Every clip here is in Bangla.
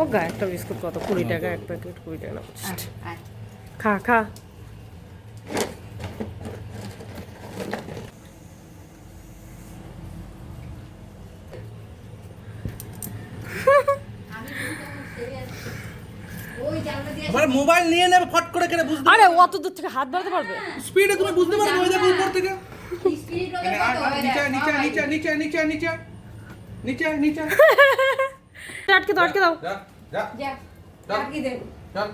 ও গা একটা বিস্কুট কত? কুড়ি টাকা এক প্যাকেট কুড়ি টাকা না। আয়। খা খা। আমার মোবাইল নিয়ে নেবে ফট করে কেটে বুঝতে আরে অত দূর থেকে হাত বাড়াতে পারবে? স্পিডে তুমি বুঝতে পারবে ওই দেখো উপর থেকে। নিচে নিচে নিচে নিচে নিচে নিচে নিচে নিচে। আটকে দাও আটকে দাও। যা। যা যা। আটকে দে। চল।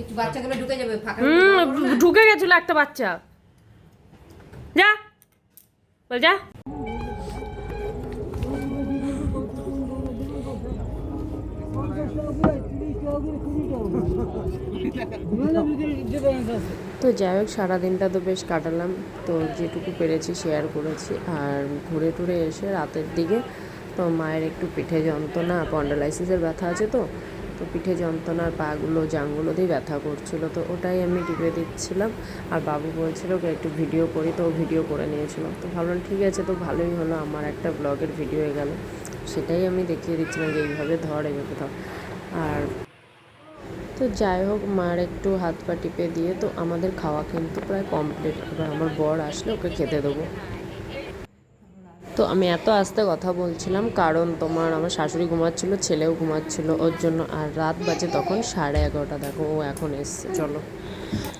একটু বাচ্চাগুলো ঢুকে যাবে ফাঁকা ঢুকে গেছিল একটা বাচ্চা। যা। বল যা। তো যাই হোক সারাদিনটা তো বেশ কাটালাম। তো যেটুকু পেরেছি শেয়ার করেছি। আর ঘুরে টুরে এসে রাতের দিকে তো মায়ের একটু পিঠে যন্ত্রণা পন্ডালাইসিসের ব্যথা আছে তো তো পিঠে যন্ত্রণার পাগুলো, জাঙ্গুলো দিয়ে ব্যথা করছিল, তো ওটাই আমি টিপে দিচ্ছিলাম। আর বাবু বলছিল একটু ভিডিও করি, তো ভিডিও করে নিয়েছিল। তো ভাবলাম ঠিক আছে, তো ভালোই হলো, আমার একটা ব্লগের ভিডিও হয়ে গেল। সেটাই আমি দেখিয়ে দিচ্ছিলাম যে এইভাবে ধর এইভাবে ধর। আর তো যাই হোক, মার একটু হাত পা টিপে দিয়ে, তো আমাদের খাওয়া কিন্তু প্রায় কমপ্লিট এবার আমার বর আসলে ওকে খেতে দেবো। তো আমি এত আস্তে কথা বলছিলাম কারণ তোমার আমার শাশুড়ি ঘুমাচ্ছিলো ছেলেও ঘুমাচ্ছিলো ওর জন্য আর রাত বাজে তখন সাড়ে এগারোটা। দেখো ও এখন এসছে চলো।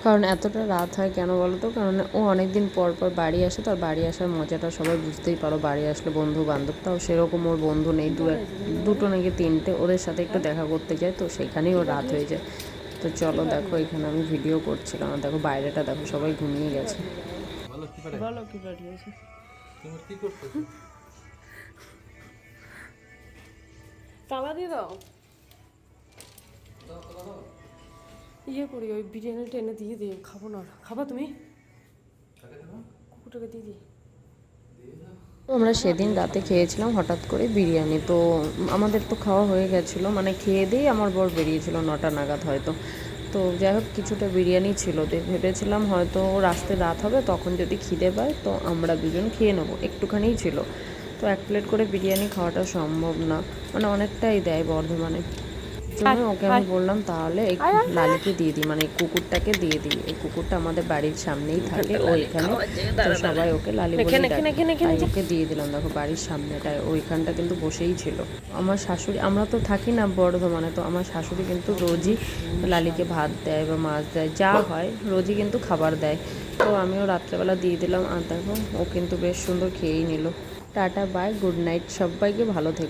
কারণ এতটা রাত হয় কেন বলো তো? কারণ ও অনেক দিন পর পর বাড়ি আসে তো আর বাড়ি আসার মজাটা সবাই বুঝতেই পারো বাড়ি আসলে বন্ধু বান্ধব তাও সেরকম ওর বন্ধু নেই দু এক দুটো নাকি তিনটে ওদের সাথে একটু দেখা করতে যায় তো সেখানেই ও রাত হয়ে যায়। তো চলো দেখো এখানে আমি ভিডিও করছিলাম আর দেখো বাইরেটা দেখো সবাই ঘুমিয়ে গেছে। বলো কি পাঠিয়েছে তুমি কি করতেছো? তালা দিয়ে দাও। ইয়ে করি ওই বিরিয়ানি টেনে দিয়ে দিই খাব না। খাবা তুমি? কুকুরটাকে দিয়ে দিই আমরা সেদিন রাতে খেয়েছিলাম হঠাৎ করে বিরিয়ানি। তো আমাদের তো খাওয়া হয়ে গেছিল মানে খেয়ে দিয়েই আমার বর বেরিয়েছিল নটা নাগাদ হয়তো। তো যাই হোক, কিছুটা বিরিয়ানি ছিল। তো ভেবেছিলাম হয়তো রাস্তে রাত হবে, তখন যদি খিদে পায়, তো আমরা দুজন খেয়ে নেব। একটুখানিই ছিল। তো এক প্লেট করে বিরিয়ানি খাওয়াটা সম্ভব না। মানে অনেকটাই দেয় বর্ধমানে। জন্য ওকে আমি বললাম তাহলে এই লালিকে দিয়ে দিই মানে এই কুকুরটাকে দিয়ে দিই এই কুকুরটা আমাদের বাড়ির সামনেই থাকে ও এখানে তো সবাই ওকে লালি বলে। তাই ওকে দিয়ে দিলাম দেখো বাড়ির সামনেটায় ওইখানটা কিন্তু বসেই ছিল। আমার শাশুড়ি আমরা তো থাকি না বর্ধমানে তো আমার শাশুড়ি কিন্তু রোজই লালিকে ভাত দেয় বা মাছ দেয় যা হয় রোজই কিন্তু খাবার দেয়। তো আমিও রাত্রেবেলা দিয়ে দিলাম আর দেখো ও কিন্তু বেশ সুন্দর খেয়েই নিল। টাটা বাই গুড নাইট সবাইকে ভালো থেকো।